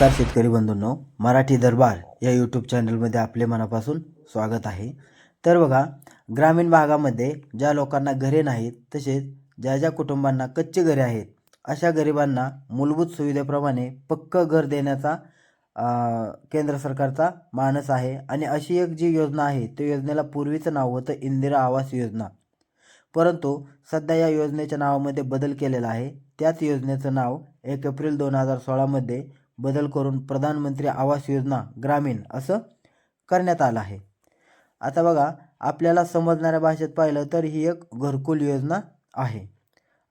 नमस्कार शेतकरी बंधूंनो मराठी दरबार या यूट्यूब चॅनलमध्ये आपले मनापासून स्वागत आहे. तर बघा ग्रामीण भागामध्ये ज्या लोकांना घरे नाहीत तसेच ज्या ज्या कुटुंबांना कच्चे घरे आहेत अशा गरिबांना मूलभूत सुविधेप्रमाणे पक्कं घर देण्याचा केंद्र सरकारचा मानस आहे. आणि अशी एक जी योजना आहे त्या योजनेला पूर्वीचं नाव होतं इंदिरा आवास योजना. परंतु सध्या या योजनेच्या नावामध्ये बदल केलेला आहे. त्याच योजनेचं नाव एक एप्रिल दोन हजार सोळामध्ये बदल करून प्रधानमंत्री आवास योजना ग्रामीण असं करण्यात आलं आहे. आता बघा आपल्याला समजणाऱ्या भाषेत पाहिलं तर ही एक घरकुल योजना आहे.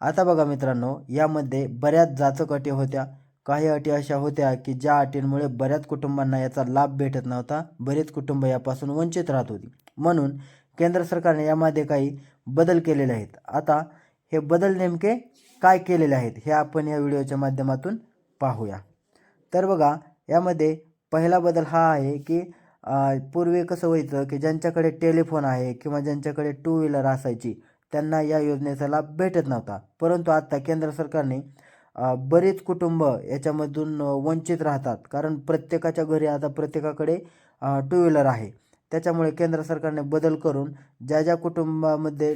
आता बघा मित्रांनो यामध्ये बऱ्याच जाचक अटी होत्या. काही अटी अशा होत्या की ज्या अटींमुळे बऱ्याच कुटुंबांना याचा लाभ भेटत नव्हता. बरेच कुटुंब यापासून वंचित राहत होती. म्हणून केंद्र सरकारने यामध्ये काही बदल केलेले आहेत. आता हे बदल नेमके काय केलेले आहेत हे आपण या व्हिडिओच्या माध्यमातून पाहूया. तर बघा यामध्ये पहिला बदल हा आहे की पूर्वी कसं व्हायचं की ज्यांच्याकडे टेलिफोन आहे किंवा ज्यांच्याकडे टू व्हीलर असायची त्यांना या योजनेचा लाभ भेटत नव्हता. परंतु आत्ता केंद्र सरकारने बरेच बरीच कुटुंब याच्यामधून वंचित राहतात. कारण प्रत्येकाच्या घरी आता प्रत्येकाकडे टू व्हीलर आहे. त्याच्यामुळे केंद्र सरकारने बदल करून ज्या ज्या कुटुंबामध्ये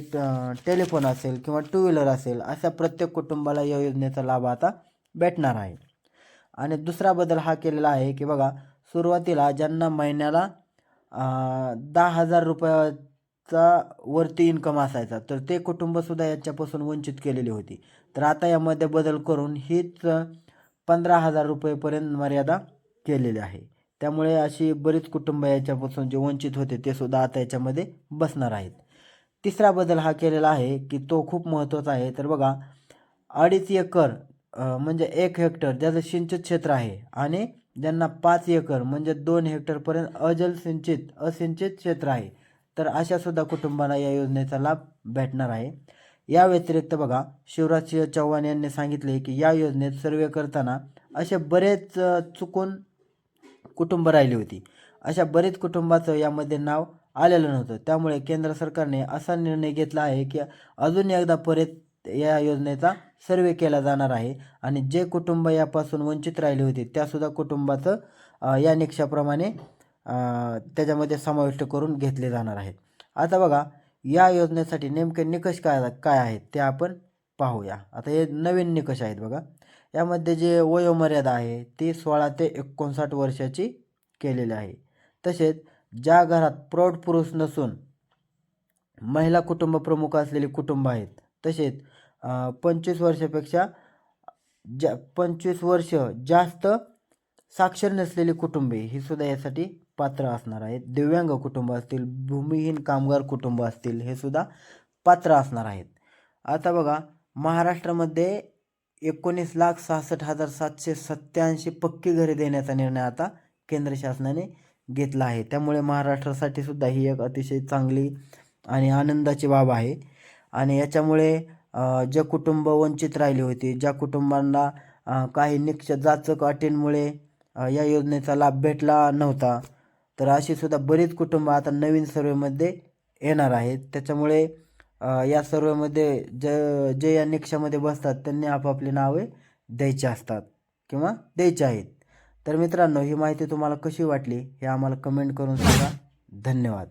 टेलिफोन असेल किंवा टू व्हीलर असेल अशा प्रत्येक कुटुंबाला या योजनेचा लाभ आता भेटणार आहे. आणि दुसरा बदल हा केलेला आहे की बघा सुरुवातीला ज्यांना महिन्याला दहा हजार रुपयाचा वरती इन्कम असायचा तर ते कुटुंबसुद्धा याच्यापासून वंचित केलेली होती. तर आता यामध्ये बदल करून हीच पंधरा हजार रुपयेपर्यंत मर्यादा केलेली आहे. त्यामुळे अशी बरीच कुटुंब याच्यापासून जे वंचित होते ते सुद्धा आता याच्यामध्ये बसणार आहेत. तिसरा बदल हा केलेला आहे की तो खूप महत्त्वाचा आहे. तर बघा अडीच एकर म्हणजे एक हेक्टर ज्याचं सिंचित क्षेत्र आहे आणि ज्यांना पाच एकर म्हणजे दोन हेक्टरपर्यंत अजल सिंचित असिंचित क्षेत्र आहे तर अशा सुद्धा कुटुंबाला या योजनेचा लाभ भेटणार आहे. या व्यतिरिक्त बघा शिवराज सिंह चौहान यांनी सांगितले की या योजनेत सर्वे करताना असे बरेच चुकून कुटुंब राहिली होती. अशा बरेच कुटुंबाचं यामध्ये नाव आलेलं नव्हतं. त्यामुळे केंद्र सरकारने असा निर्णय घेतला आहे की अजून एकदा परत या योजनेचा सर्वे केला जाणार आहे. आणि जे कुटुंब यापासून वंचित राहिले होते त्यासुद्धा कुटुंबाचं या निकषाप्रमाणे त्याच्यामध्ये समाविष्ट करून घेतले जाणार आहेत. आता बघा या योजनेसाठी नेमके निकष काय काय आहेत ते आपण पाहूया. आता हे नवीन निकष आहेत बघा. यामध्ये जे वयोमर्यादा आहे ती सोळा ते एकोणसाठ वर्षाची केलेली आहे. तसेच ज्या घरात प्रौढ पुरुष नसून महिला कुटुंब प्रमुख असलेली कुटुंब आहेत तसेच पंचवीस वर्षापेक्षा जा पंचवीस वर्ष जास्त साक्षर नसलेली कुटुंबे ही सुद्धा यासाठी पात्र असणार आहेत. दिव्यांग कुटुंब असतील भूमिहीन कामगार कुटुंब असतील हे सुद्धा पात्र असणार आहेत. आता बघा महाराष्ट्रामध्ये एकोणीस लाख सहासष्ट हजार सातशे सत्याऐंशी पक्की घरे देण्याचा निर्णय आता केंद्र शासनाने घेतला आहे. त्यामुळे महाराष्ट्रासाठी सुद्धा ही एक अतिशय चांगली आणि आनंदाची बाब आहे. आणि याच्यामुळे जे कुटुंब वंचित राहिली होती ज्या कुटुंबांना काही निक्ष जाचक अटींमुळे या योजनेचा लाभ भेटला नव्हता तर अशी सुद्धा बरीच कुटुंब आता नवीन सर्वेमध्ये येणार आहेत. त्याच्यामुळे या सर्वेमध्ये जे जे या निकषामध्ये बसतात त्यांनी आपापली नावे द्यायची असतात किंवा द्यायची आहेत. तर मित्रांनो ही माहिती तुम्हाला कशी वाटली हे आम्हाला कमेंट करून सांगा. धन्यवाद.